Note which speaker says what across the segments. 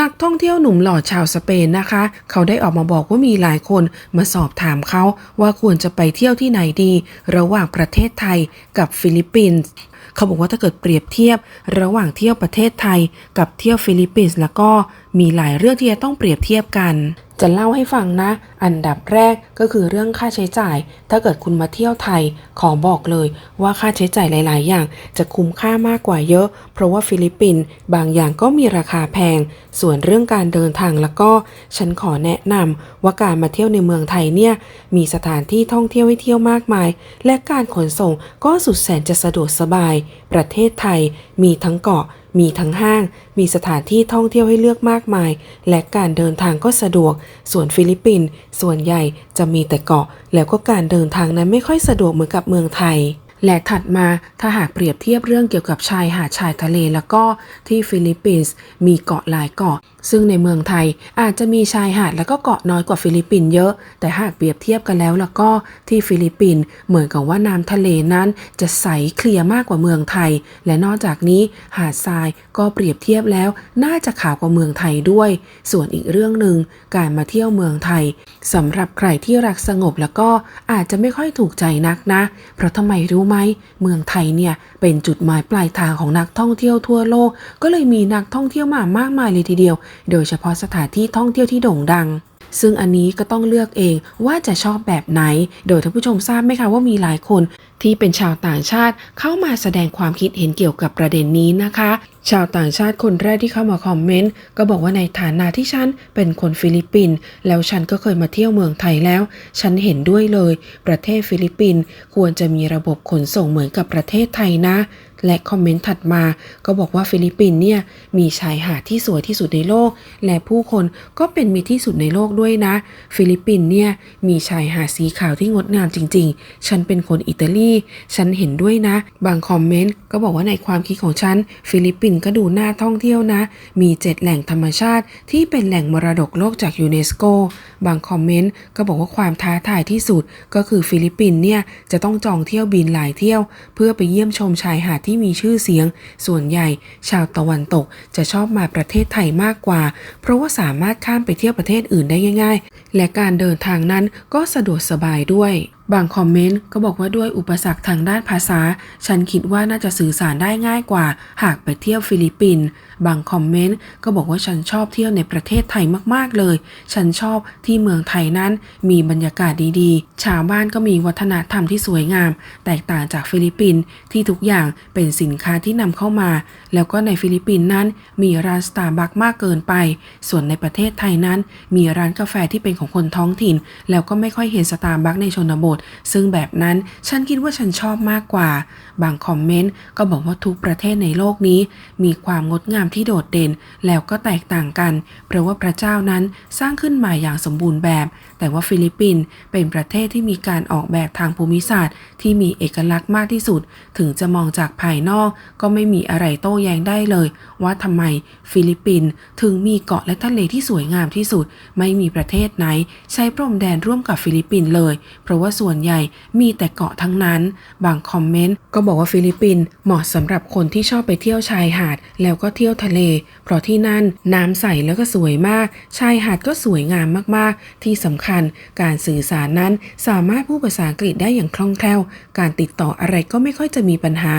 Speaker 1: นักท่องเที่ยวหนุ่มหล่อชาวสเปนนะคะ เขาได้ออกมาบอกว่ามีหลายคนมาสอบถามเขาว่าควรจะไปเที่ยวที่ไหนดี ระหว่างประเทศไทยกับฟิลิปปินส์เขาบอกว่าถ้าเกิดเปรียบเทียบ ระหว่างเที่ยวประเทศไทยกับเที่ยวฟิลิปปินส์แล้วก็มีหลายเรื่องที่จะต้องเปรียบเทียบกัน จะเล่าให้ฟังนะ อันดับแรกก็คือเรื่องค่าใช้จ่าย ถ้าเกิดคุณมาเที่ยวไทย ขอบอกเลยว่าค่าใช้จ่ายหลาย ๆ อย่าง จะคุ้มค่ามากกว่าเยอะ เพราะว่าฟิลิปปินส์บางอย่างก็มีราคาแพง ส่วนเรื่องการเดินทางแล้วก็ ฉันขอแนะนำว่าการมาเที่ยวในเมืองไทยเนี่ย มีสถานที่ท่องเที่ยวให้เที่ยวมากมาย และการขนส่งก็สุดแสนจะสะดวกสบาย ประเทศไทยมีทั้งเกาะมีทั้งห้าง มีสถานที่ท่องเที่ยวให้เลือกมากมาย และการเดินทางก็สะดวก ส่วนฟิลิปปินส์ส่วนใหญ่จะมีแต่เกาะ แล้วก็การเดินทางนั้นไม่ค่อยสะดวกเหมือนกับเมืองไทย และถัดมาถ้าหากเปรียบเทียบเรื่องเกี่ยวกับชายหาดชายทะเลแล้วก็ที่ฟิลิปปินส์มีเกาะหลายเกาะ ซึ่งในเมืองไทยอาจจะมีชายหาดแล้วก็เกาะน้อยกว่าฟิลิปปินส์เยอะ แต่หากเปรียบเทียบกันแล้วแล้วก็ที่ฟิลิปปินส์เหมือนกับว่าน้ำทะเลนั้นจะใสเคลียร์มากกว่าเมืองไทย และนอกจากนี้หาดทรายก็เปรียบเทียบแล้วน่าจะขาวกว่าเมืองไทยด้วย ส่วนอีกเรื่องหนึ่งการมาเที่ยวเมืองไทยสำหรับใครที่รักสงบแล้วก็อาจจะไม่ค่อยถูกใจนักนะ เพราะทำไมรู้ไหม เมืองไทยเนี่ยเป็นจุดหมายปลายทางของนักท่องเที่ยวทั่วโลก ก็เลยมีนักท่องเที่ยวมามากมายเลยทีเดียว โดยเฉพาะสถานที่ท่องเที่ยวที่โด่งดังซึ่งอันนี้ก็ต้องเลือกเองว่าจะชอบแบบไหน โดยท่านผู้ชมทราบไหมคะว่ามีหลายคน ที่เป็นชาวต่างชาติเข้ามาแสดงความคิดเห็นเกี่ยวกับประเด็นนี้นะคะ ชาวต่างชาติคนแรกที่เข้ามาคอมเมนต์ก็บอกว่าในฐานะที่ฉันเป็นคนฟิลิปปินส์แล้วฉันก็เคยมาเที่ยวเมืองไทยแล้ว ฉันเห็นด้วยเลย ประเทศฟิลิปปินส์ควรจะมีระบบขนส่งเหมือนกับประเทศไทยนะ และคอมเมนต์ถัดมาก็บอกว่าฟิลิปปินส์เนี่ยมีชายหาดที่สวยที่สุดในโลก และผู้คนก็เป็นมีที่สุดในโลกด้วยนะ ฟิลิปปินส์เนี่ยมีชายหาดสีขาวที่งดงามจริง ๆ ฉันเป็นคนอิตาลี ฉันเห็นด้วยนะ บางคอมเมนต์ก็บอกว่าในความคิดของฉัน ฟิลิปปินส์ก็ดูน่าท่องเที่ยวนะ มีเจ็ดแหล่งธรรมชาติ ที่เป็นแหล่งมรดกโลกจากยูเนสโก บางคอมเมนต์ก็บอกว่าความท้าทายที่สุด ก็คือฟิลิปปินส์เนี่ยจะต้องจองเที่ยวบินหลายเที่ยว เพื่อไปเยี่ยมชมชายหาดที่มีชื่อเสียง ส่วนใหญ่ ชาวตะวันตกจะชอบมาประเทศไทยมากกว่า เพราะว่าสามารถข้ามไปเที่ยวประเทศอื่นได้ง่าย ๆ และการเดินทางนั้นก็สะดวกสบายด้วย บางคอมเมนต์ก็บอกว่าด้วยอุปสรรคทางด้านภาษา ฉันคิดว่าน่าจะสื่อสารได้ง่ายกว่า หากไปเที่ยวฟิลิปปินส์ บางคอมเมนต์ก็บอกว่าฉันชอบเที่ยวในประเทศไทยมากๆเลย ฉันชอบที่เมืองไทยนั้นมีบรรยากาศดีๆ ชาวบ้านก็มีวัฒนธรรมที่สวยงาม แตกต่างจากฟิลิปปินส์ที่ทุกอย่างเป็นสินค้าที่นำเข้ามา แล้วก็ในฟิลิปปินส์นั้น มีร้านสตาร์บัคมากเกินไป ส่วนในประเทศไทยนั้น มีร้านกาแฟที่เป็นของคนท้องถิ่น แล้วก็ไม่ค่อยเห็นสตาร์บัคในชนบทซึ่งแบบนั้นฉันคิดว่าฉันชอบมากกว่า บางคอมเมนต์ก็บอกว่าทุกประเทศในโลกนี้ มีความงดงามที่โดดเด่น แล้วก็แตกต่างกัน เพราะว่าพระเจ้านั้นสร้างขึ้นมาอย่างสมบูรณ์แบบ แต่ว่าฟิลิปปินส์เป็นประเทศที่มีการออกแบบทางภูมิศาสตร์ ที่มีเอกลักษณ์มากที่สุด ถึงจะมองจากภายนอก ก็ไม่มีอะไรโต้แย้งได้เลย ว่าทำไมฟิลิปปินส์ถึงมีเกาะและทะเลที่สวยงามที่สุด ไม่มีประเทศไหน ใช้พรมแดนร่วมกับฟิลิปปินส์เลย เพราะว่าส่วส่วนใหญ่มีแต่เกาะทั้งนั้น บางคอมเมนต์ก็บอกว่าฟิลิปปินส์เหมาะสำหรับคนที่ชอบไปเที่ยวชายหาด แล้วก็เที่ยวทะเล เพราะที่นั่นน้ำใสแล้วก็สวยมาก ชายหาดก็สวยงามมากๆ ที่สำคัญการสื่อสารนั้นสามารถพูดภาษาอังกฤษได้อย่างคล่องแคล่ว การติดต่ออะไรก็ไม่ค่อยจะมีปัญหา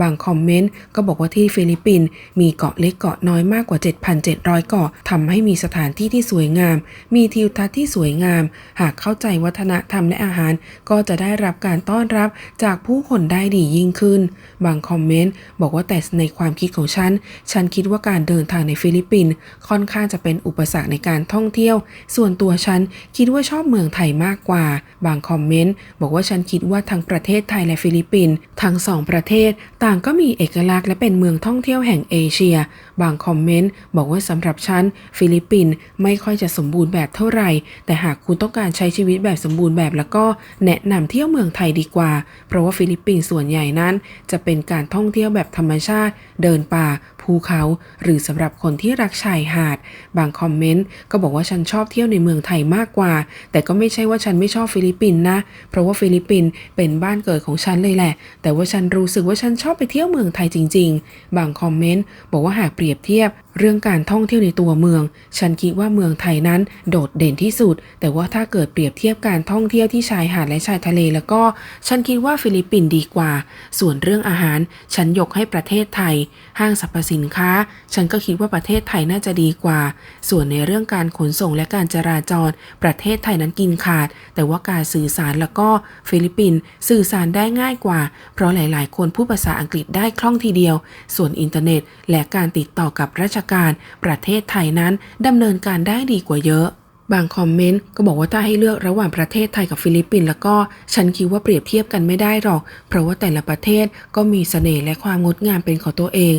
Speaker 1: บางคอมเมนต์ก็บอกว่าที่ฟิลิปปินส์มีเกาะเล็กเกาะน้อยมากกว่า 7,700 เกาะทำให้มีสถานที่ที่สวยงาม มีทิวทัศน์ที่สวยงาม หากเข้าใจวัฒนธรรมและอาหารก็จะได้รับการต้อนรับจากผู้คนได้ดียิ่งขึ้น บางคอมเมนต์บอกว่าแต่ในความคิดของฉัน ฉันคิดว่าการเดินทางในฟิลิปปินส์ค่อนข้างจะเป็นอุปสรรคในการท่องเที่ยว ส่วนตัวฉันคิดว่าชอบเมืองไทยมากกว่า บางคอมเมนต์บอกว่าฉันคิดว่าทั้งประเทศไทยและฟิลิปปินส์ทั้งสองประเทศต่างก็มีเอกลักษณ์และเป็นเมืองท่องเที่ยวแห่งเอเชีย บางคอมเมนต์บอกว่าสำหรับฉันฟิลิปปินส์ไม่ค่อยจะสมบูรณ์แบบเท่าไหร่ แต่หากคุณต้องการใช้ชีวิตแบบสมบูรณ์แบบแล้วก็แนะนำเที่ยวเมืองไทยดีกว่า เพราะว่าฟิลิปปินส์ส่วนใหญ่นั้น จะเป็นการท่องเที่ยวแบบธรรมชาติ เดินป่าภูเขา หรือสำหรับคนที่รักชายหาด บางคอมเมนต์ก็บอกว่าฉันชอบเที่ยวในเมืองไทยมากกว่า แต่ก็ไม่ใช่ว่าฉันไม่ชอบฟิลิปปินส์นะ เพราะว่าฟิลิปปินส์เป็นบ้านเกิดของฉันเลยแหละ แต่ว่าฉันรู้สึกว่าฉันชอบไปเที่ยวเมืองไทยจริง ๆ บางคอมเมนต์บอกว่าหากเปรียบเทียบเรื่องการท่องเที่ยวในตัวเมือง ฉันคิดว่าเมืองไทยนั้นโดดเด่นที่สุด แต่ว่าถ้าเกิดเปรียบเทียบการท่องเที่ยวที่ชายหาดและชายทะเล แล้วก็ ฉันคิดว่าฟิลิปปินส์ดีกว่า ส่วนเรื่องอาหาร ฉันยกให้ประเทศไทย ห้างสรรพสินค้า ฉันก็คิดว่าประเทศไทยน่าจะดีกว่า ส่วนในเรื่องการขนส่งและการจราจร ประเทศไทยนั้นกินขาด แต่ว่าการสื่อสารแล้วก็ฟิลิปปินส์สื่อสารได้ง่ายกว่า เพราะหลาย ๆ คนพูดภาษาอังกฤษได้คล่องทีเดียว ส่วนอินเทอร์เน็ต และการติดต่อกับราชการ ประเทศไทยนั้นดำเนินการได้ดีกว่าเยอะ บางคอมเมนต์ก็บอกว่าถ้าให้เลือกระหว่างประเทศไทยกับฟิลิปปินส์แล้วก็ฉันคิดว่าเปรียบเทียบกันไม่ได้หรอก เพราะว่าแต่ละประเทศก็มีเสน่ห์และความงดงามเป็นของตัวเอง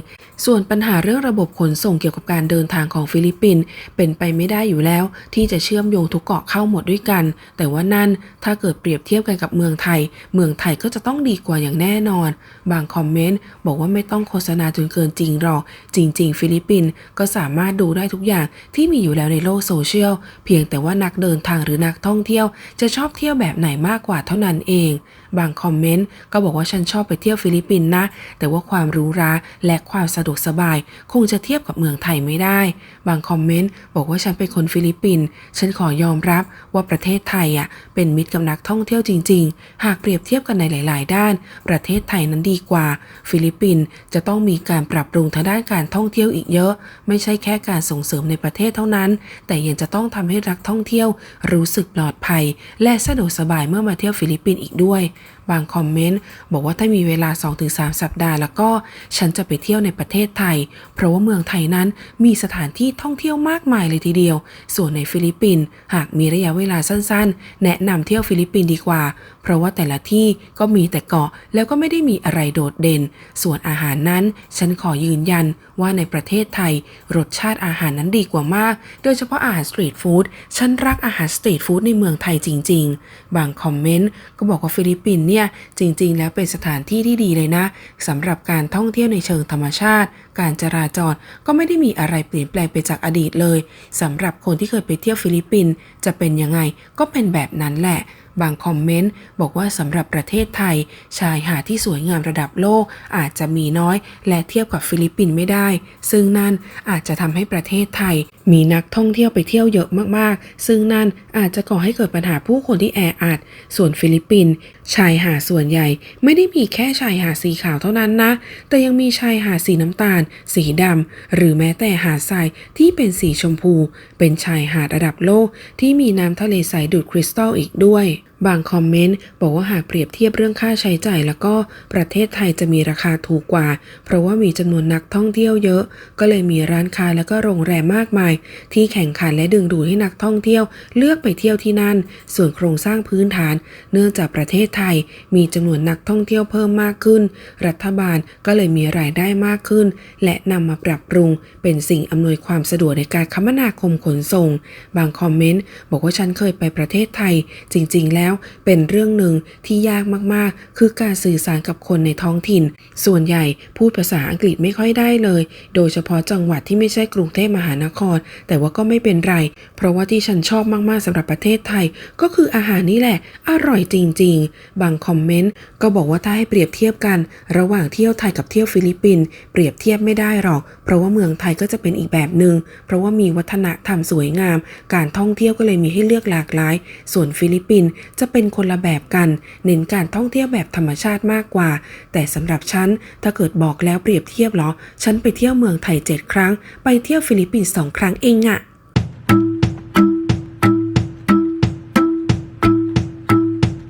Speaker 1: ส่วนปัญหาเรื่องระบบขนส่งเกี่ยวกับการเดินทางของฟิลิปปินส์เป็นไปไม่ได้อยู่แล้ว ที่จะเชื่อมโยงทุกเกาะเข้าหมดด้วยกัน แต่ว่านั่นถ้าเกิดเปรียบเทียบกันกับเมืองไทย เมืองไทยก็จะต้องดีกว่าอย่างแน่นอน บางคอมเมนต์บอกว่าไม่ต้องโฆษณาจนเกินจริงหรอก จริง ๆ ฟิลิปปินส์ก็สามารถดูได้ทุกอย่างที่มีอยู่แล้วในโลกโซเชียลเพียงแต่ว่านักเดินทางหรือนักท่องเที่ยว จะชอบเที่ยวแบบไหนมากกว่าเท่านั้นเอง บางคอมเมนต์ก็บอกว่าฉันชอบไปเที่ยวฟิลิปปินส์นะ แต่ว่าความรู้ราและความสะดวกสบาย คงจะเทียบกับเมืองไทยไม่ได้ บางคอมเมนต์บอกว่าฉันเป็นคนฟิลิปปินส์ฉันขอยอมรับว่าประเทศไทยอะเป็นมิตรกับนักท่องเที่ยวจริง ๆ หากเปรียบเทียบกันในหลาย ๆ ด้าน ประเทศไทยนั้นดีกว่า ฟิลิปปินส์จะต้องมีการปรับปรุงทางด้านการท่องเที่ยวอีกเยอะ ไม่ใช่แค่การส่งเสริมในประเทศเท่านั้น แต่ยังจะต้องทำให้นักท่องเที่ยวรู้สึกปลอดภัย และสะดวกสบายเมื่อมาเที่ยวฟิลิปปินส์อีกด้วย บางคอมเมนต์บอกว่าถ้ามีเวลา 2-3 สัปดาห์ แล้วก็ฉันจะไปเที่ยวในประเทศไทย เพราะว่าเมืองไทยนั้นมีสถานที่ท่องเที่ยวมากมายเลยทีเดียว ส่วนในฟิลิปปินส์หากมีระยะเวลาสั้นๆ แนะนำเที่ยวฟิลิปปินส์ดีกว่า เพราะว่าแต่ละที่ก็มีแต่เกาะแล้วก็ไม่ได้มีอะไรโดดเด่น ส่วนอาหารนั้น ฉันขอยืนยันว่าในประเทศไทย รสชาติอาหารนั้นดีกว่ามาก โดยเฉพาะอาหารสตรีทฟู้ดฉันรักอาหารสตรีทฟู้ดในเมืองไทยจริง ๆ บางคอมเมนต์ก็บอกว่าฟิลิปปินส์เนี่ยจริงๆ แล้วเป็นสถานที่ที่ดีเลยนะสำหรับการท่องเที่ยวในเชิงธรรมชาติ การจราจรก็ไม่ได้มีอะไรเปลี่ยนแปลงไปจากอดีตเลยสำหรับคนที่เคยไปเที่ยวฟิลิปปินส์จะเป็นยังไงก็เป็นแบบนั้นแหละบางคอมเมนต์บอกว่าสำหรับประเทศไทย ชายหาดที่สวยงามระดับโลกอาจจะมีน้อย และเทียบกับฟิลิปปินส์ไม่ได้ ซึ่งนั่นอาจจะทำให้ประเทศไทย มีนักท่องเที่ยวไปเที่ยวเยอะมากๆ ซึ่งนั่นอาจจะก่อให้เกิดปัญหาผู้คนที่แออัด ส่วนฟิลิปปินส์ชายหาดส่วนใหญ่ ไม่ได้มีแค่ชายหาดสีขาวเท่านั้นนะ แต่ยังมีชายหาดสีน้ำตาล สีดำ หรือแม้แต่หาดทรายที่เป็นสีชมพู เป็นชายหาดระดับโลกที่มีน้ำทะเลใสดูดคริสตัลอีกด้วย บางคอมเมนต์บอกว่าหากเปรียบเทียบเรื่องค่าใช้จ่าย แล้วก็ประเทศไทยจะมีราคาถูกกว่า เพราะว่ามีจำนวนนักท่องเที่ยวเยอะ ก็เลยมีร้านค้าแล้วก็โรงแรมมากมาย ที่แข่งขันและดึงดูดให้นักท่องเที่ยว เลือกไปเที่ยวที่นั่น ส่วนโครงสร้างพื้นฐาน เนื่องจากประเทศไทย มีจำนวนนักท่องเที่ยวเพิ่มมากขึ้น รัฐบาลก็เลยมีรายได้มากขึ้น และนำมาปรับปรุง เป็นสิ่งอำนวยความสะดวกในการคมนาคมขนส่ง บางคอมเมนต์บอกว่าฉันเคยไปประเทศไทย จริง ๆ แล้วเป็นเรื่องหนึ่งที่ยากมากๆ คือการสื่อสารกับคนในท้องถิ่น ส่วนใหญ่พูดภาษาอังกฤษไม่ค่อยได้เลย โดยเฉพาะจังหวัดที่ไม่ใช่กรุงเทพมหานคร แต่ว่าก็ไม่เป็นไร เพราะว่าที่ฉันชอบมากๆสำหรับประเทศไทย ก็คืออาหารนี่แหละ อร่อยจริง ๆ บางคอมเมนต์ก็บอกว่าถ้าให้เปรียบเทียบกัน ระหว่างเที่ยวไทยกับเที่ยวฟิลิปปินส์เปรียบเทียบไม่ได้หรอก เพราะว่าเมืองไทยก็จะเป็นอีกแบบหนึง่งเพราะว่ามีวัฒนธรรมสวยงาม การท่องเที่ยวก็เลยมีให้เลือกหลากหลาย ส่วนฟิลิปปินส์จะเป็นคนละแบบกัน เน้นการท่องเที่ยวแบบธรรมชาติมากกว่า แต่สำหรับฉันถ้าเกิดบอกแล้วเปรียบเทียบเหรอ ฉันไปเที่ยวเมืองไทยเจ็ดครั้ง ไปเที่ยวฟิลิปปินส์สองครั้งเองอะ